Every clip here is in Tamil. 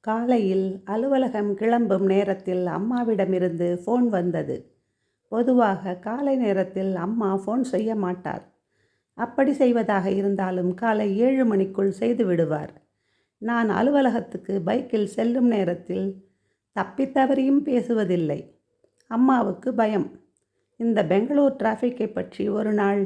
காலையில் அலுவலகம் கிளம்பும் நேரத்தில் அம்மாவிடமிருந்து ஃபோன் வந்தது. பொதுவாக காலை நேரத்தில் அம்மா ஃபோன் செய்ய மாட்டார். அப்படி செய்வதாக இருந்தாலும் காலை ஏழு மணிக்குள் செய்து விடுவார். நான் அலுவலகத்துக்கு பைக்கில் செல்லும் நேரத்தில் தப்பித்தவரையும் பேசுவதில்லை. அம்மாவுக்கு பயம். இந்த பெங்களூர் டிராஃபிக்கை பற்றி ஒரு நாள்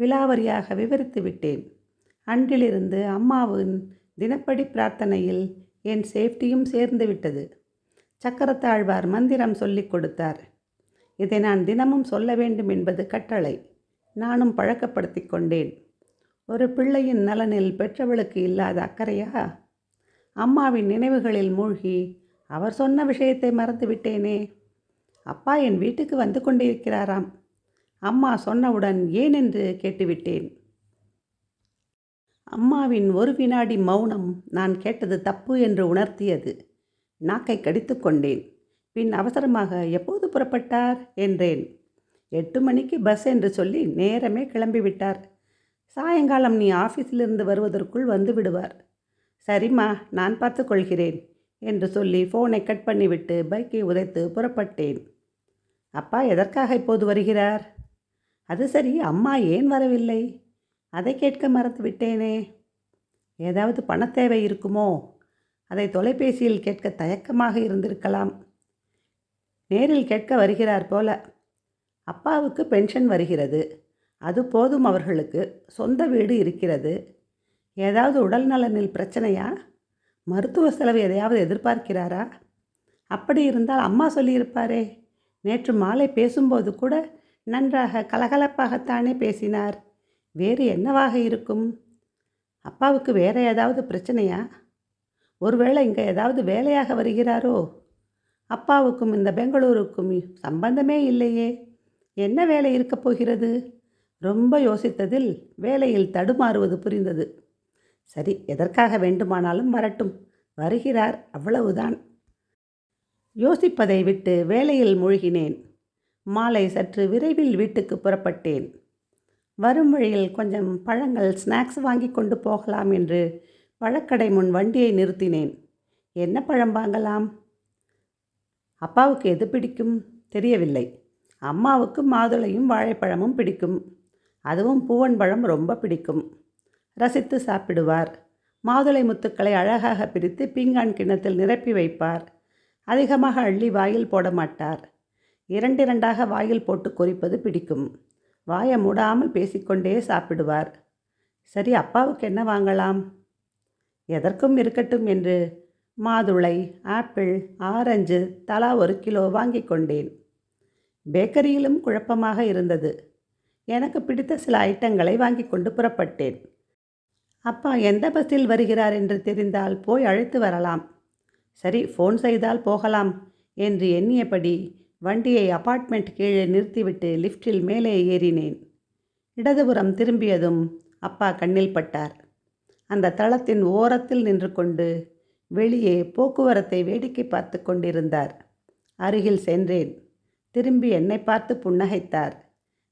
விலாவரியாக விவரித்து விட்டேன். அன்றிலிருந்து அம்மாவின் தினப்படி பிரார்த்தனையில் என் சேஃப்டியும் சேர்ந்து விட்டது. சக்கரத்தாழ்வார் மந்திரம் சொல்லிக் கொடுத்தார். இதை நான் தினமும் சொல்ல வேண்டும் என்பது கட்டளை. நானும் பழக்கப்படுத்தி கொண்டேன். ஒரு பிள்ளையின் நலனில் பெற்றவளுக்கு இல்லாத அக்கறையா? அம்மாவின் நினைவுகளில் மூழ்கி அவர் சொன்ன விஷயத்தை மறந்து விட்டேனே. அப்பா என் வீட்டுக்கு வந்து கொண்டிருக்கிறாராம். அம்மா சொன்னவுடன் ஏன் என்று கேட்டுவிட்டேன். அம்மாவின் ஒரு வினாடி மௌனம் நான் கேட்டது தப்பு என்று உணர்த்தியது. நாக்கை கடித்து கொண்டேன். பின் அவசரமாக எப்போது புறப்பட்டார்? என்றேன். எட்டு மணிக்கு பஸ் என்று சொல்லி நேரமே கிளம்பிவிட்டார். சாயங்காலம் நீ ஆஃபீஸிலிருந்து வருவதற்குள் வந்து விடுவார். சரிம்மா நான் பார்த்துக்கொள்கிறேன் என்று சொல்லி ஃபோனை கட் பண்ணிவிட்டு பைக்கை உதைத்து புறப்பட்டேன். அப்பா எதற்காக இப்போது வருகிறார்? அது சரி அம்மா ஏன் வரவில்லை? அதை கேட்க மறந்து விட்டேனே ஏதாவது பணத்தேவை இருக்குமோ? அதை தொலைபேசியில் கேட்க தயக்கமாக இருந்திருக்கலாம். நேரில் கேட்க வருகிறார் போல. அப்பாவுக்கு பென்ஷன் வருகிறது. அது போதும் அவர்களுக்கு. சொந்த வீடு இருக்கிறது. ஏதாவது உடல் நலனில் பிரச்சனையா? மருத்துவ செலவு எதையாவது எதிர்பார்க்கிறாரா? அப்படி இருந்தால் அம்மா சொல்லியிருப்பாரே. நேற்று மாலை பேசும்போது கூட நன்றாக கலகலப்பாகத்தானே பேசினார். வேறு என்னவாக இருக்கும்? அப்பாவுக்கு வேற ஏதாவது பிரச்சனையா? ஒருவேளை இங்கே ஏதாவது வேலையாக வருகிறாரோ? அப்பாவுக்கும் இந்த பெங்களூருக்கும் சம்பந்தமே இல்லையே. என்ன வேலை இருக்கப் போகிறது? ரொம்ப யோசித்ததில் வேலையில் தடுமாறுவது புரிந்தது. சரி எதற்காக வேண்டுமானாலும் வரட்டும். வருகிறார் அவ்வளவுதான். யோசிப்பதை விட்டு வேலையில் மூழ்கினேன். மாலை சற்று விரைவில் வீட்டுக்கு புறப்பட்டேன். வரும் வழியில் கொஞ்சம் பழங்கள் ஸ்நாக்ஸ் வாங்கி கொண்டு போகலாம் என்று பழக்கடை முன் வண்டியை நிறுத்தினேன். என்ன பழம் வாங்கலாம்? அப்பாவுக்கு எது பிடிக்கும்? தெரியவில்லை. அம்மாவுக்கு மாதுளையும் வாழைப்பழமும் பிடிக்கும். அதுவும் பூவன் பழம் ரொம்ப பிடிக்கும். ரசித்து சாப்பிடுவார். மாதுளை முத்துக்களை அழகாக பிரித்து பீங்கான் கிண்ணத்தில் நிரப்பி வைப்பார். அதிகமாக அள்ளி வாயில் போட மாட்டார். இரண்டிரண்டாக வாயில் போட்டு கொறிப்பது பிடிக்கும். வாயை மூடாமல் பேசிக்கொண்டே சாப்பிடுவார். சரி அப்பாவுக்கு என்ன வாங்கலாம்? எதற்கும் இருக்கட்டும் என்று மாதுளை ஆப்பிள் ஆரஞ்சு தலா ஒரு கிலோ வாங்கி கொண்டேன். பேக்கரியிலும் குழப்பமாக இருந்தது. எனக்கு பிடித்த சில ஐட்டங்களை வாங்கி கொண்டு புறப்பட்டேன். அப்பா எந்த பஸ்ஸில் வருகிறார் என்று தெரிந்தால் போய் அழைத்து வரலாம். சரி ஃபோன் செய்தால் போகலாம் என்று எண்ணியபடி வண்டியை அபார்ட்மெண்ட் கீழே நிறுத்திவிட்டு லிஃப்டில் மேலே ஏறினேன். இடதுபுறம் திரும்பியதும் அப்பா கண்ணில் பட்டார். அந்த தளத்தின் ஓரத்தில் நின்று கொண்டு வெளியே போக்குவரத்தை வேடிக்கை பார்த்து கொண்டிருந்தார். அருகில் சென்றேன். திரும்பி என்னை பார்த்து புன்னகைத்தார்.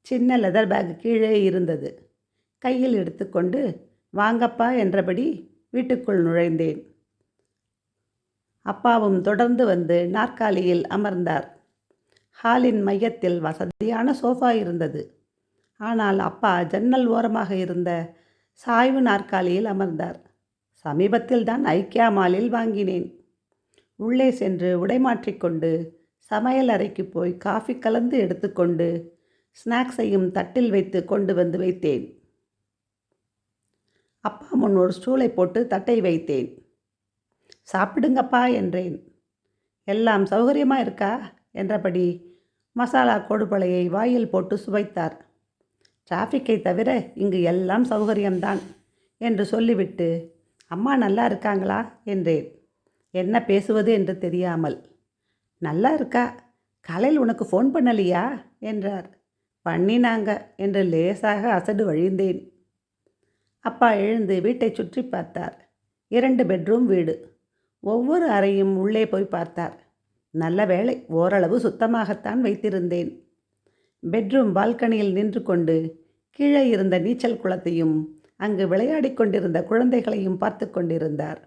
சின்ன லெதர் பேக் கீழே இருந்தது. கையில் எடுத்துக்கொண்டு வாங்கப்பா என்றபடி வீட்டுக்குள் நுழைந்தேன். அப்பாவும் தொடர்ந்து வந்து நாற்காலியில் அமர்ந்தார். ஹாலின் மையத்தில் வசதியான சோஃபா இருந்தது. ஆனால் அப்பா ஜன்னல் ஓரமாக இருந்த சாய்வு நாற்காலியில் அமர்ந்தார். சமீபத்தில் தான் ஐக்கியா மாலில் வாங்கினேன். உள்ளே சென்று உடைமாற்றிக்கொண்டு சமையல் அறைக்கு போய் காஃபி கலந்து எடுத்துக்கொண்டு ஸ்நாக்ஸையும் தட்டில் வைத்து கொண்டு வந்து வைத்தேன். அப்பா முன் ஒரு ஸ்டூலை போட்டு தட்டை வைத்தேன். சாப்பிடுங்கப்பா என்றேன். எல்லாம் சௌகரியமாக இருக்கா? என்றபடி மசாலா கொடுப்பளையை வாயில் போட்டு சுவைத்தார். டிராஃபிக்கை தவிர இங்கு எல்லாம் சௌகரியம்தான் என்று சொல்லிவிட்டு அம்மா நல்லா இருக்காங்களா? என்றேன். என்ன பேசுவது என்று தெரியாமல். நல்லா இருக்கா? காலையில் உனக்கு ஃபோன் பண்ணலையா? என்றார். பண்ணினாங்க என்று லேசாக அசடு வழிந்தேன். அப்பா எழுந்து வீட்டை சுற்றி பார்த்தார். இரண்டு பெட்ரூம் வீடு. ஒவ்வொரு அறையும் உள்ளே போய் பார்த்தார். நல்ல வேளை ஓரளவு சுத்தமாகத்தான் வைத்திருந்தேன். பெட்ரூம் பால்கனியில் நின்று கொண்டு கீழே இருந்த நீச்சல் குளத்தையும் அங்கு விளையாடி கொண்டிருந்த குழந்தைகளையும் பார்த்து கொண்டிருந்தார்.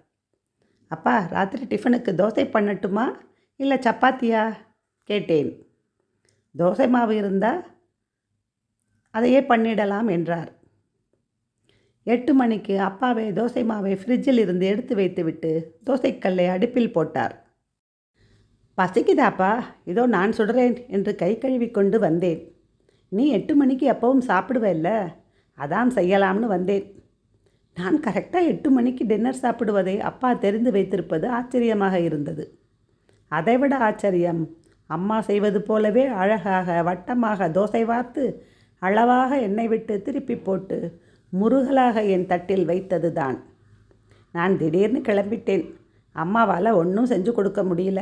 அப்பா ராத்திரி டிஃபனுக்கு தோசை பண்ணட்டுமா? இல்லை சப்பாத்தியா? கேட்டேன். தோசை மாவு இருந்தால் அதையே பண்ணிடலாம் என்றார். எட்டு மணிக்கு அப்பாவே தோசை மாவை ஃப்ரிட்ஜில் இருந்து எடுத்து வைத்துவிட்டு தோசைக்கல்லை அடுப்பில் போட்டார். பசிக்குதாப்பா? இதோ நான் சுடுறேன் என்று கை கழுவி கொண்டு வந்தேன். நீ எட்டு மணிக்கு எப்பவும் சாப்பிடுவேல்ல அதான் செய்யலாம்னு வந்தேன். நான் கரெக்டாக எட்டு மணிக்கு டின்னர் சாப்பிடுவதை அப்பா தெரிந்து வைத்திருப்பது ஆச்சரியமாக இருந்தது. அதைவிட ஆச்சரியம். அம்மா செய்வது போலவே அழகாக வட்டமாக தோசை வார்த்து அளவாக எண்ணெய் விட்டு திருப்பி போட்டு முருகலாக என் தட்டில் வைத்தது தான் நான் திடீர்னு கிளம்பிட்டேன். அம்மாவால் ஒன்றும் செஞ்சு கொடுக்க முடியல.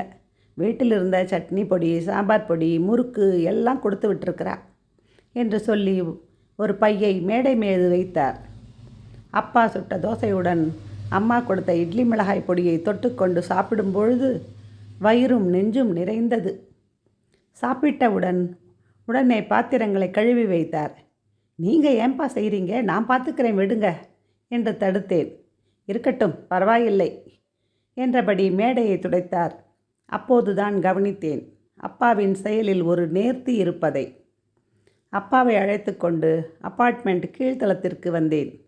வீட்டில் இருந்த சட்னி பொடி சாம்பார் பொடி முறுக்கு எல்லாம் கொடுத்து விட்டுருக்கிறா என்று சொல்லி ஒரு பையை மேடை மீது வைத்தார். அப்பா சுட்ட தோசையுடன் அம்மா கொடுத்த இட்லி மிளகாய் பொடியை தொட்டுக்கொண்டு சாப்பிடும் பொழுது வயிறும் நெஞ்சும் நிறைந்தது. சாப்பிட்டவுடன் உடனே பாத்திரங்களை கழுவி வைத்தார். நீங்கள் ஏன்பா செய்கிறீங்க நான் பார்த்துக்கிறேன் விடுங்க என்று தடுத்தேன். இருக்கட்டும் பரவாயில்லை என்றபடி மேடையை துடைத்தார். அப்போதுதான் கவனித்தேன். அப்பாவின் செயலில் ஒரு நேர்த்தி இருப்பதை. அப்பாவை அழைத்து கொண்டு அப்பார்ட்மெண்ட் கீழ்த்தளத்திற்கு வந்தேன்.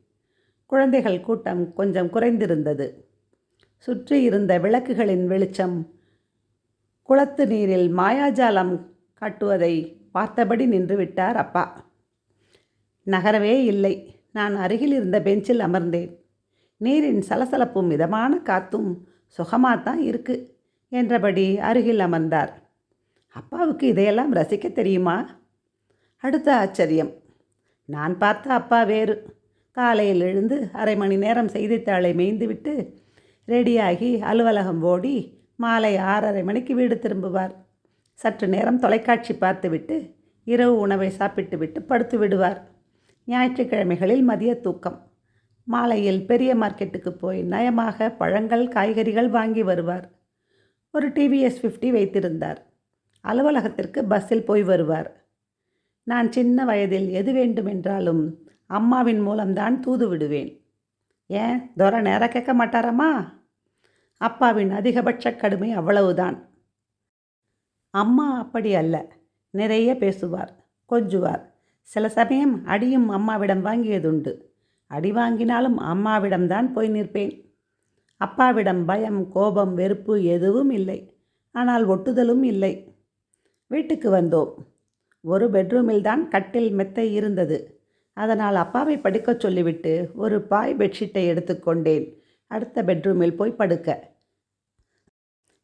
குழந்தைகள் கூட்டம் கொஞ்சம் குறைந்திருந்தது. சுற்றி இருந்த விளக்குகளின் வெளிச்சம் குளத்து நீரில் மாயாஜாலம் காட்டுவதை பார்த்தபடி நின்று விட்டார் அப்பா. நகரவே இல்லை. நான் அருகில் இருந்த பெஞ்சில் அமர்ந்தேன். நீரின் சலசலப்பும் மிதமான காத்தும் சுகமாகத்தான் இருக்குது என்றபடி அருகில் அமர்ந்தார். அப்பாவுக்கு இதையெல்லாம் ரசிக்க தெரியுமா? அடுத்த ஆச்சரியம். நான் பார்த்த அப்பா வேறு. காலையில் எழுந்து அரை மணி நேரம் செய்தித்தாளை மேய்ந்துவிட்டு ரெடியாகி அலுவலகம் ஓடி மாலை ஆறரை மணிக்கு வீடு திரும்புவார். சற்று நேரம் தொலைக்காட்சி பார்த்துவிட்டு இரவு உணவை சாப்பிட்டு விட்டு படுத்து விடுவார். ஞாயிற்றுக்கிழமைகளில் மதிய தூக்கம். மாலையில் பெரிய மார்க்கெட்டுக்கு போய் நயமாக பழங்கள் காய்கறிகள் வாங்கி வருவார். ஒரு டிவிஎஸ் ஃபிஃப்டி வைத்திருந்தார். அலுவலகத்திற்கு பஸ்ஸில் போய் வருவார். நான் சின்ன வயதில் எது வேண்டுமென்றாலும் அம்மாவின் மூலம்தான் தூது விடுவேன். ஏன்? துரை நேரம் கேட்க மாட்டாரம்மா அப்பாவின் அதிகபட்ச கடுமை அவ்வளவுதான். அம்மா அப்படி அல்ல. நிறைய பேசுவார் கொஞ்சுவார். சில சமயம் அடியும் அம்மாவிடம் வாங்கியதுண்டு. அடி வாங்கினாலும் அம்மாவிடம்தான் போய் நிற்பேன். அப்பாவிடம் பயம் கோபம் வெறுப்பு எதுவும் இல்லை. ஆனால் ஒட்டுதலும் இல்லை. வீட்டுக்கு வந்தோம். ஒரு பெட்ரூமில் தான் கட்டில் மெத்தை இருந்தது. அதனால் அப்பாவை படுக்கச் சொல்லிவிட்டு ஒரு பாய் பெட்ஷீட்டை எடுத்துக்கொண்டேன் அடுத்த பெட்ரூமில் போய் படுக்க.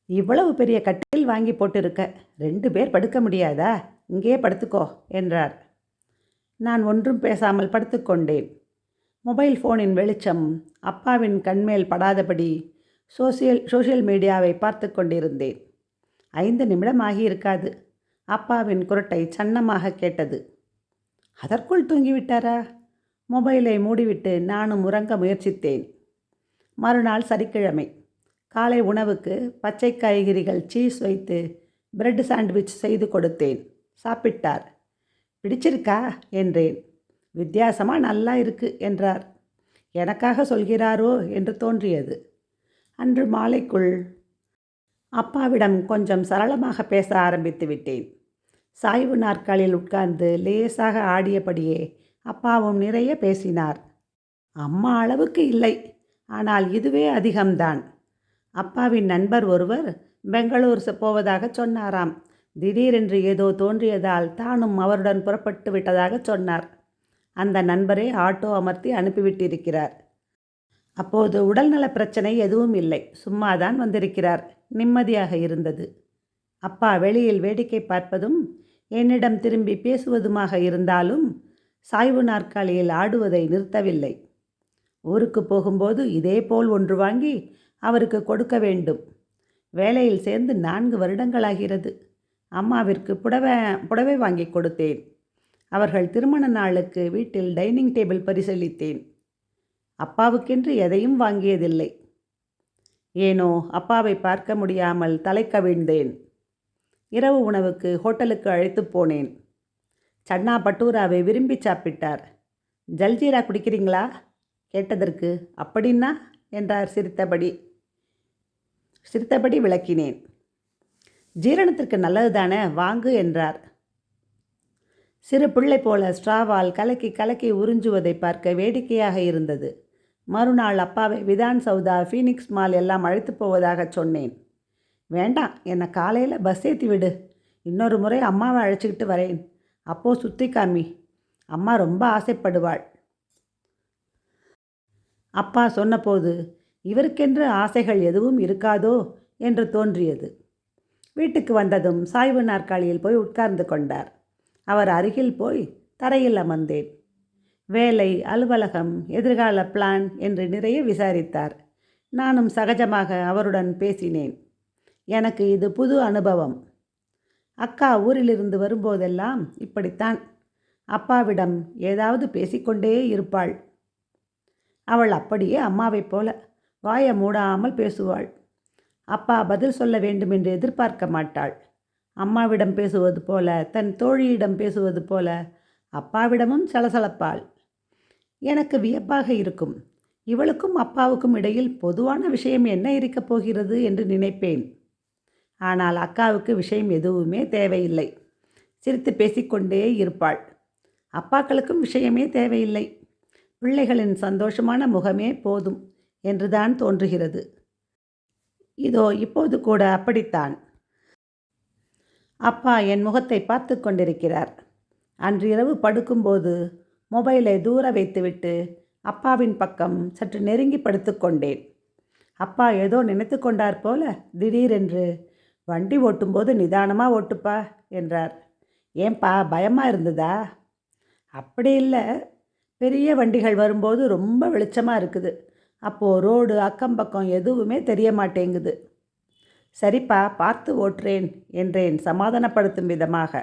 இவ்வளவு பெரிய கட்டில் வாங்கி போட்டிருக்க. ரெண்டு பேர் படுக்க முடியாதா? இங்கேயே படுத்துக்கோ என்றார். நான் ஒன்றும் பேசாமல் படுத்துக்கொண்டேன் மொபைல் ஃபோனின் வெளிச்சம் அப்பாவின் கண்மேல் படாதபடி சோசியல் சோஷியல் மீடியாவை பார்த்து கொண்டிருந்தேன். ஐந்து நிமிடம் ஆகியிருக்காது அப்பாவின் குரட்டை சன்னமாக கேட்டது. அதற்குள் தூங்கிவிட்டாரா? மொபைலை மூடிவிட்டு நானும் உறங்க முயற்சித்தேன். மறுநாள் சனிக்கிழமை. காலை உணவுக்கு பச்சை காய்கறிகள் சீஸ் வைத்து பிரெட் சாண்ட்விச் செய்து கொடுத்தேன். சாப்பிட்டார். பிடிச்சிருக்கா? என்றேன். வித்தியாசமாக நல்லா இருக்கு என்றார். எனக்காக சொல்கிறாரோ என்று தோன்றியது. அன்று மாலைக்குள் அப்பாவிடம் கொஞ்சம் சரளமாக பேச ஆரம்பித்து விட்டேன். சாய்வு நாற்காலில் உட்கார்ந்து லேசாக ஆடியபடியே அப்பாவும் நிறைய பேசினார். அம்மா அளவுக்கு இல்லை ஆனால் இதுவே அதிகம்தான். அப்பாவின் நண்பர் ஒருவர் பெங்களூர் போவதாக சொன்னாராம். திடீரென்று ஏதோ தோன்றியதால் தானும் அவருடன் புறப்பட்டு விட்டதாக சொன்னார். அந்த நண்பரை ஆட்டோ அமர்த்தி அனுப்பிவிட்டிருக்கிறார். அப்போது உடல்நல பிரச்சனை எதுவும் இல்லை. சும்மாதான் வந்திருக்கிறார். நிம்மதியாக இருந்தது. அப்பா வெளியில் வேடிக்கை பார்ப்பதும் என்னிடம் திரும்பி பேசுவதுமாக இருந்தாலும் சாய்வு நாற்காலியில் ஆடுவதை நிறுத்தவில்லை. ஊருக்கு போகும்போது இதேபோல் ஒன்று வாங்கி அவருக்கு கொடுக்க வேண்டும். வேலையில் சேர்ந்து நான்கு வருடங்களாகிறது. அம்மாவிற்கு புடவை புடவை வாங்கி கொடுத்தேன். அவர்கள் திருமண நாளுக்கு வீட்டில் டைனிங் டேபிள் பரிசீலித்தேன் அப்பாவுக்கென்று எதையும் வாங்கியதில்லை. ஏனோ அப்பாவை பார்க்க முடியாமல் தலை கவிழ்ந்தேன். இரவு உணவுக்கு ஹோட்டலுக்கு அழைத்து போனேன். சன்னா பட்டூராவை விரும்பி சாப்பிட்டார். ஜல்ஜீரா குடிக்கிறீங்களா? கேட்டதற்கு அப்படின்னா? என்றார் சிரித்தபடி. சிரித்தபடி விளக்கினேன். ஜீரணத்திற்கு நல்லது தானே வாங்கு என்றார். சிறு பிள்ளை போல ஸ்ட்ராவால் கலக்கி கலக்கி உறிஞ்சுவதை பார்க்க வேடிக்கையாக இருந்தது. மறுநாள் அப்பாவை விதான் சௌதா ஃபீனிக்ஸ் மால் எல்லாம் அழைத்து போவதாக சொன்னேன். வேண்டாம் என்னை காலையில் பஸ் ஏற்றி விடு. இன்னொரு முறை அம்மாவை அழைச்சிக்கிட்டு வரேன். அப்போ சுற்றி காமி. அம்மா ரொம்ப ஆசைப்படுவாள். அப்பா சொன்னபோது இவருக்கென்று ஆசைகள் எதுவும் இருக்காதோ? என்று தோன்றியது. வீட்டுக்கு வந்ததும் சாய்வு நாற்காலியில் போய் உட்கார்ந்து கொண்டார். அவர் அருகில் போய் தரையில் அமர்ந்தேன். வேலை அலுவலகம் எதிர்கால பிளான் என்று நிறைய விசாரித்தார். நானும் சகஜமாக அவருடன் பேசினேன். எனக்கு இது புது அனுபவம். அக்கா ஊரிலிருந்து வரும்போதெல்லாம் இப்படித்தான். அப்பாவிடம் ஏதாவது பேசிக்கொண்டே இருப்பாள். அவள் அப்படியே அம்மாவைப் போல வாயை மூடாமல் பேசுவாள். அப்பா பதில் சொல்ல வேண்டும் என்று எதிர்பார்க்க மாட்டாள். அம்மாவிடம் பேசுவது போல தன் தோழியிடம் பேசுவது போல அப்பாவிடமும் சலசலப்பாள். எனக்கு வியப்பாக இருக்கும். இவளுக்கும் அப்பாவுக்கும் இடையில் பொதுவான விஷயம் என்ன இருக்கப் போகிறது என்று நினைப்பேன். ஆனால் அக்காவுக்கு விஷயம் எதுவுமே தேவையில்லை. சிரித்து பேசிக்கொண்டே இருப்பாள். அப்பாக்களுக்கும் விஷயமே தேவையில்லை. பிள்ளைகளின் சந்தோஷமான முகமே போதும் என்றுதான் தோன்றுகிறது. இதோ இப்போது கூட அப்படித்தான். அப்பா என் முகத்தை பார்த்து கொண்டிருக்கிறார். அன்று இரவு படுக்கும்போது மொபைலை தூர வைத்துவிட்டு அப்பாவின் பக்கம் சற்று நெருங்கி படுத்துக்கொண்டேன் அப்பா ஏதோ நினைத்து கொண்டார் போல திடீரென்று வண்டி ஓட்டும்போது நிதானமாக ஓட்டுப்பா என்றார். ஏன்பா பயமாக இருந்ததா? அப்படி இல்லை. பெரிய வண்டிகள் வரும்போது ரொம்ப வெளிச்சமாக இருக்குது. அப்போது ரோடு அக்கம் பக்கம் எதுவுமே தெரிய மாட்டேங்குது. சரிப்பா பார்த்து ஓட்டுறேன் என்றேன் சமாதானப்படுத்தும் விதமாக.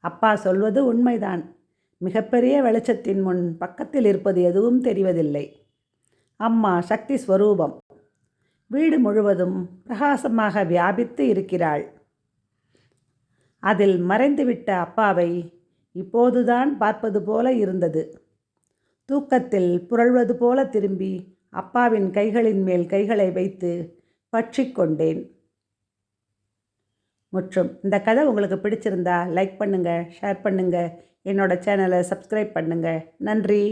அப்பா சொல்வது உண்மைதான். மிகப்பெரிய வெளிச்சத்தின் முன் பக்கத்தில் இருப்பது எதுவும் தெரிவதில்லை. அம்மா சக்தி ஸ்வரூபம். வீடு முழுவதும் பிரகாசமாக வியாபித்து இருக்கிறாள். அதில் மறைந்துவிட்ட அப்பாவை இப்போதுதான் பார்ப்பது போல இருந்தது. தூக்கத்தில் புரள்வது போல திரும்பி அப்பாவின் கைகளின் மேல் கைகளை வைத்து பற்றி கொண்டேன் மற்றும் இந்த கதை உங்களுக்கு பிடிச்சிருந்தா லைக் பண்ணுங்கள் ஷேர் பண்ணுங்கள் என்னோடய சேனலை சப்ஸ்கிரைப் பண்ணுங்கள் நன்றி.